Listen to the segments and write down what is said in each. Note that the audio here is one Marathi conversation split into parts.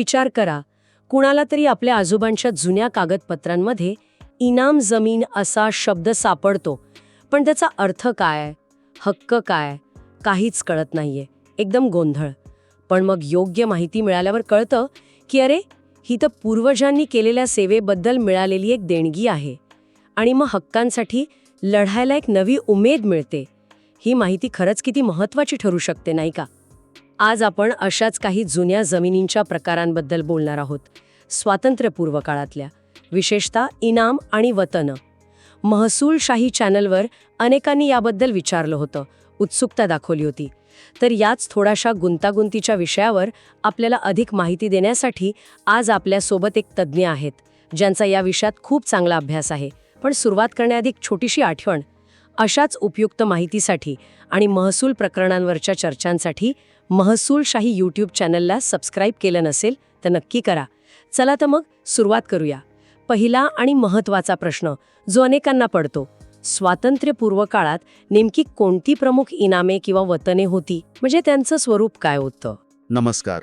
विचार करा. कुणाला तरी आपल्या आजोबांच्या जुन्या कागदपत्रांमध्ये इनाम जमीन असा शब्द सापडतो. पण त्याचा अर्थ काय? हक्क काय? काहीच कळत नाहीये. एकदम गोंधळ. पण मग योग्य माहिती मिळाल्यावर कळतं की अरे ही तर पूर्वजांनी केलेल्या सेवेबद्दल मिळालेली एक देणगी आहे. आणि मग हक्कांसाठी लढायला एक नवी उमेद मिळते. ही माहिती खरंच किती महत्वाची ठरू शकते नाही का? आज आपण अशाच काही जुन्या जमिनींच्या प्रकारांबद्दल बोलणार आहोत. स्वातंत्र्यपूर्व काळातल्या विशेषतः इनाम आणि वतन. महसूलशाही चॅनलवर अनेकांनी याबद्दल विचारलं होतं उत्सुकता दाखवली होती. तर याच थोड्याशा गुंतागुंतीच्या विषयावर आपल्याला अधिक माहिती देण्यासाठी आज आपल्यासोबत एक तज्ज्ञ आहेत ज्यांचा या विषयात खूप चांगला अभ्यास आहे. पण सुरुवात करण्याआधी एक छोटीशी आठवण. अशाच उपयुक्त माहितीसाठी आणि महसूल प्रकरणांवरच्या चर्चांसाठी महसूलशाही यूट्यूब चॅनलला सबस्क्राईब केलं नसेल तर नक्की करा. चला तर मग सुरुवात करूया. पहिला आणि महत्त्वाचा प्रश्न जो अनेकांना पडतो. स्वातंत्र्यपूर्व काळात नेमकी कोणती प्रमुख इनामे किंवा वतने होती? म्हणजे त्यांचं स्वरूप काय होतं? नमस्कार.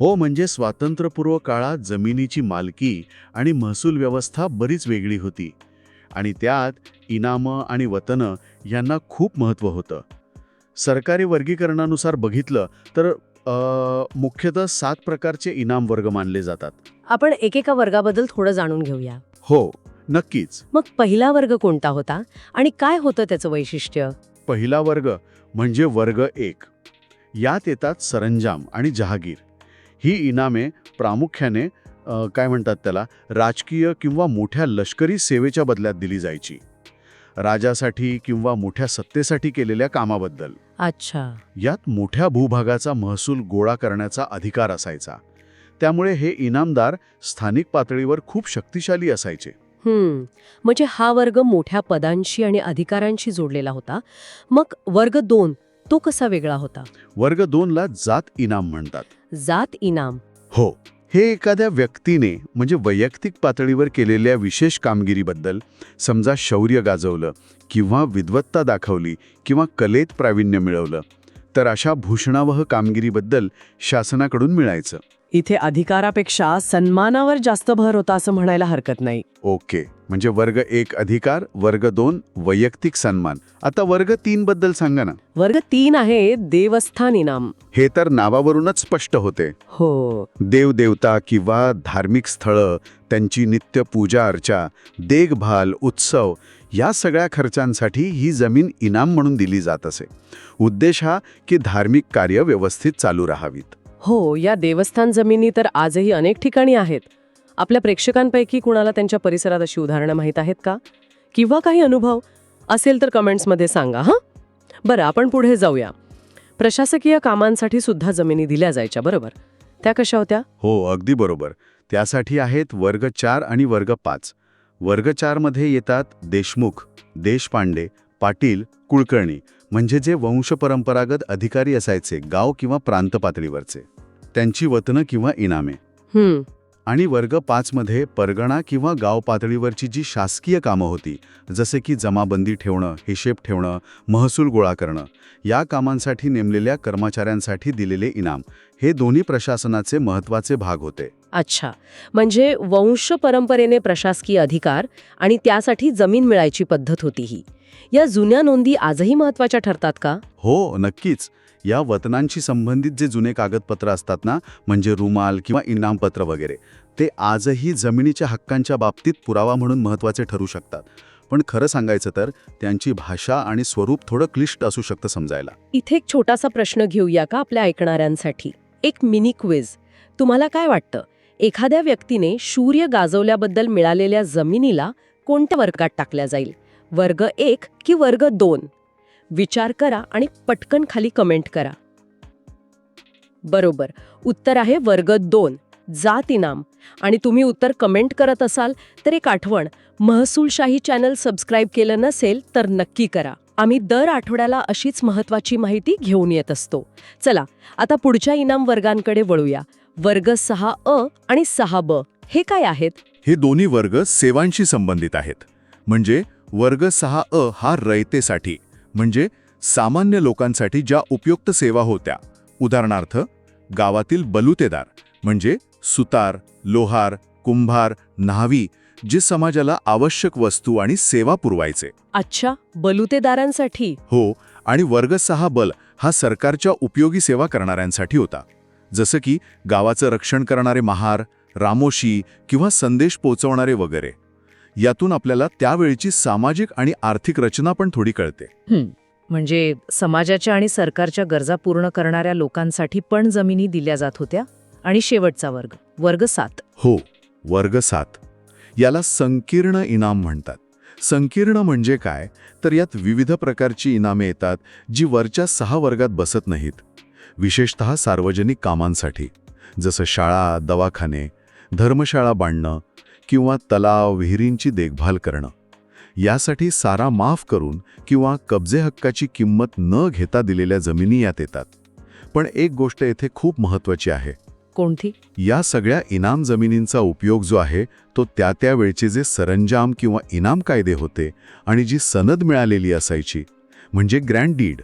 हो म्हणजे स्वातंत्र्यपूर्व काळात जमिनीची मालकी आणि महसूल व्यवस्था बरीच वेगळी होती. आणि त्यात इनामं आणि वतनं यांना खूप महत्त्व होतं. सरकारी वर्गीकरणानुसार बघितलं तर मुख्यतः सात प्रकारचे इनाम वर्ग मानले जातात. आपण एकेका वर्गाबद्दल थोडं जाणून घेऊया. हो नक्कीच. मग पहिला वर्ग कोणता होता आणि काय होतं त्याचं वैशिष्ट्य? पहिला वर्ग म्हणजे वर्ग एक. यात येतात सरंजाम आणि जहागीर. ही इनामे प्रामुख्याने काय म्हणतात त्याला? राजकीय किंवा मोठ्या लष्करी सेवेच्या बदल्यात दिली जायची. राजासाठी किंवा मोठ्या सत्तेसाठी केलेल्या कामाबद्दल. अच्छा. यात मोठ्या भूभागाचा महसूल गोळा करण्याचा अधिकार असायचा. त्यामुळे हे इनामदार स्थानिक पातळीवर खूप शक्तिशाली असायचे. हम्म. म्हणजे हा वर्ग मोठ्या पदांशी आणि अधिकारांशी जोडलेला होता. मग वर्ग दोन तो कसा वेगळा होता? वर्ग दोनला जात इनाम म्हणतात. जात इनाम. हो. हे एखाद्या व्यक्तीने म्हणजे वैयक्तिक पातळीवर केलेल्या विशेष कामगिरीबद्दल समजा शौर्य गाजवलं किंवा विद्वत्ता दाखवली किंवा कलेत प्रावीण्य मिळवलं तर अशा भूषणावह कामगिरीबद्दल शासनाकडून मिळायचं. इथे अधिकारापेक्षा सन्मानावर जास्त भर होता असं म्हणायला हरकत नाही. ओके. म्हणजे वर्ग एक अधिकार वर्ग दोन वैयक्तिक सन्मान. आता वर्ग तीन बद्दल सांगा ना. वर्ग तीन आहे देवस्थान इनाम. हे तर नावावरूनच स्पष्ट होते. हो. देवदेवता किंवा धार्मिक स्थळं त्यांची नित्य पूजा अर्चा देखभाल उत्सव या सगळ्या खर्चांसाठी ही जमीन इनाम म्हणून दिली जात असे. उद्देश हा की धार्मिक कार्य व्यवस्थित चालू राहावीत. हो या देवस्थान जमिनी तर आजही अनेक ठिकाणी आहेत. आपल्या प्रेक्षकांपैकी कुणाला त्यांच्या परिसरात अशी उदाहरणं माहीत आहेत का? किंवा काही अनुभव असेल तर कमेंट्समध्ये सांगा हां? बरं आपण पुढे जाऊया. प्रशासकीय कामांसाठी सुद्धा जमिनी दिल्या जायच्या बरोबर? त्या कशा होत्या? हो अगदी बरोबर. त्यासाठी आहेत वर्ग चार आणि वर्ग पाच. वर्ग चारमध्ये येतात देशमुख देशपांडे पाटील कुलकर्णी. म्हणजे जे वंशपरंपरागत अधिकारी असायचे गाव किंवा प्रांत पातळीवरचे. त्यांची वतनं किंवा इनामे. आणि वर्ग पाचमध्ये परगणा किंवा गाव पातळीवरची जी शासकीय कामं होती जसे की जमाबंदी ठेवणं हिशेब ठेवणं महसूल गोळा करणं या कामांसाठी नेमलेल्या कर्मचाऱ्यांसाठी दिलेले इनाम हे दोन्ही प्रशासनाचे महत्त्वाचे भाग होते. अच्छा. म्हणजे वंश परंपरेने प्रशासकीय अधिकार आणि त्यासाठी जमीन मिळायची पद्धत होती ही. या जुन्या नोंदी आजही महत्त्वाच्या ठरतात का? हो नक्कीच. या वतनांशी संबंधित जे जुने कागदपत्र असतात ना म्हणजे रुमाल किंवा इनामपत्र वगैरे ते आजही जमिनीच्या हक्कांच्या बाबतीत पुरावा म्हणून महत्त्वाचे ठरू शकतात. पण खरं सांगायचं तर त्यांची भाषा आणि स्वरूप थोडं क्लिष्ट असू शकतं समजायला. इथे एक छोटासा प्रश्न घेऊया का आपल्या ऐकणाऱ्यांसाठी? एक मिनी क्विज. तुम्हाला काय वाटतं? एखाद्या व्यक्तीने शूर्य गाजवल्याबद्दल मिळालेल्या जमिनीला कोणत्या वर्गात टाकल्या जाईल? वर्ग एक की वर्ग दोन. विचार करा आणि पटकन खाली कमेंट करा. बरोबर. उत्तर आहे वर्ग दोन जात इनाम. आणि तुम्ही उत्तर कमेंट करत असाल तर एक आठवण. महसूलशाही चॅनल सबस्क्राईब केलं नसेल तर नक्की करा. आम्ही दर आठवड्याला अशीच महत्वाची माहिती घेऊन येत असतो. चला आता पुढच्या इनाम वर्गांकडे वळूया. वर्ग सहा अ आणि सहा ब हे काय आहेत? हे दोन्ही वर्ग सेवांशी संबंधित आहेत. म्हणजे वर्ग सहा अ हा रयतेसाठी म्हणजे सामान्य लोकांसाठी ज्या उपयुक्त सेवा होत्या. उदाहरणार्थ गावातील बलुतेदार म्हणजे सुतार लोहार कुंभार न्हावी जे समाजाला आवश्यक वस्तू आणि सेवा पुरवायचे. अच्छा बलुतेदारांसाठी? हो आणि वर्ग सहा बल हा सरकारच्या उपयोगी सेवा करणाऱ्यांसाठी होता. जसं की गावाचं रक्षण करणारे महार रामोशी किंवा संदेश पोचवणारे वगैरे. यातून आपल्याला त्यावेळची सामाजिक आणि आर्थिक रचना पण थोडी कळते. म्हणजे समाजाच्या आणि सरकारच्या गरजा पूर्ण करणाऱ्या लोकांसाठी पण जमिनी दिल्या जात होत्या आणि शेवटचा वर्ग वर्ग सात. हो वर्ग सात. याला संकीर्ण इनाम म्हणतात. संकीर्ण म्हणजे काय? तर यात विविध प्रकारची इनामे येतात जी वरच्या सहा वर्गात बसत नाहीत. विशेषतः सार्वजनिक कामांसाठी. जसं शाळा दवाखाने धर्मशाळा बांधणं किंवा तलाव विहिरींची देखभाल करणं. यासाठी सारा माफ करून किंवा कब्जे हक्काची किंमत न घेता दिलेल्या जमिनी यात येतात. पण एक गोष्ट येथे खूप महत्त्वाची आहे. कोणती? या सगळ्या इनाम जमिनींचा उपयोग जो आहे तो त्या त्या वेळचे जे सरंजाम किंवा इनाम कायदे होते आणि जी सनद मिळालेली असायची म्हणजे ग्रँड डीड.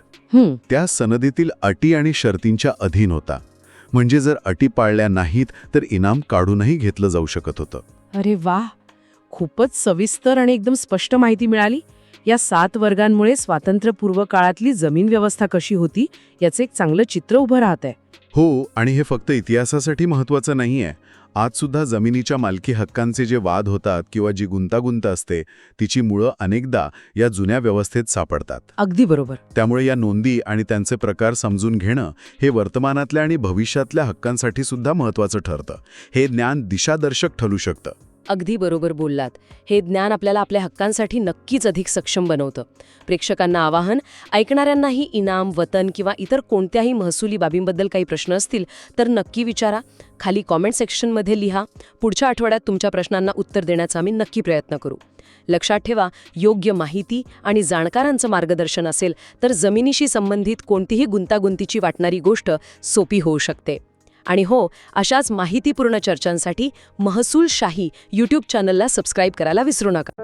त्या सनदीतील अटी आणि शर्तींच्या अधीन होता. म्हणजे जर अटी पाळल्या नाहीत तर इनाम काढूनही घेतलं जाऊ शकत होतं. अरे वा खूपच सविस्तर आणि एकदम स्पष्ट माहिती मिळाली. या सात वर्गांमुळे स्वातंत्र्यपूर्व काळातली जमीन व्यवस्था कशी होती याचं एक चांगलं चित्र उभं राहत आहे हो आणि हे फक्त इतिहासासाठी महत्त्वाचं नाही आहे आजसुद्धा जमिनीच्या मालकी हक्कांचे जे वाद होतात किंवा जी गुंतागुंत असते तिची मुळं अनेकदा या जुन्या व्यवस्थेत सापडतात. अगदी बरोबर. त्यामुळे या नोंदी आणि त्यांचे प्रकार समजून घेणं हे वर्तमानातल्या आणि भविष्यातल्या हक्कांसाठी सुद्धा महत्त्वाचं ठरतं. हे ज्ञान दिशादर्शक ठरू शकतं. अगदी बरोबर बोललात. हे ज्ञान आपल्याला आपल्या हक्कांसाठी नक्कीच अधिक सक्षम बनवतं. प्रेक्षकांना आवाहन ऐकणाऱ्यांनाही इनाम वतन किंवा इतर कोणत्याही महसुली बाबींबद्दल काही प्रश्न असतील तर नक्की विचारा. खाली कॉमेंट सेक्शनमध्ये लिहा. पुढच्या आठवड्यात तुमच्या प्रश्नांना उत्तर देण्याचा आम्ही नक्की प्रयत्न करू. लक्षात ठेवा योग्य माहिती आणि जाणकारांचं मार्गदर्शन असेल तर जमिनीशी संबंधित कोणतीही गुंतागुंतीची वाटणारी गोष्ट सोपी होऊ शकते. आणि हो अशाच माहितीपूर्ण चर्चांसाठी महसूल शाही यूट्यूब चॅनलला सबस्क्राईब करायला विसरू नका.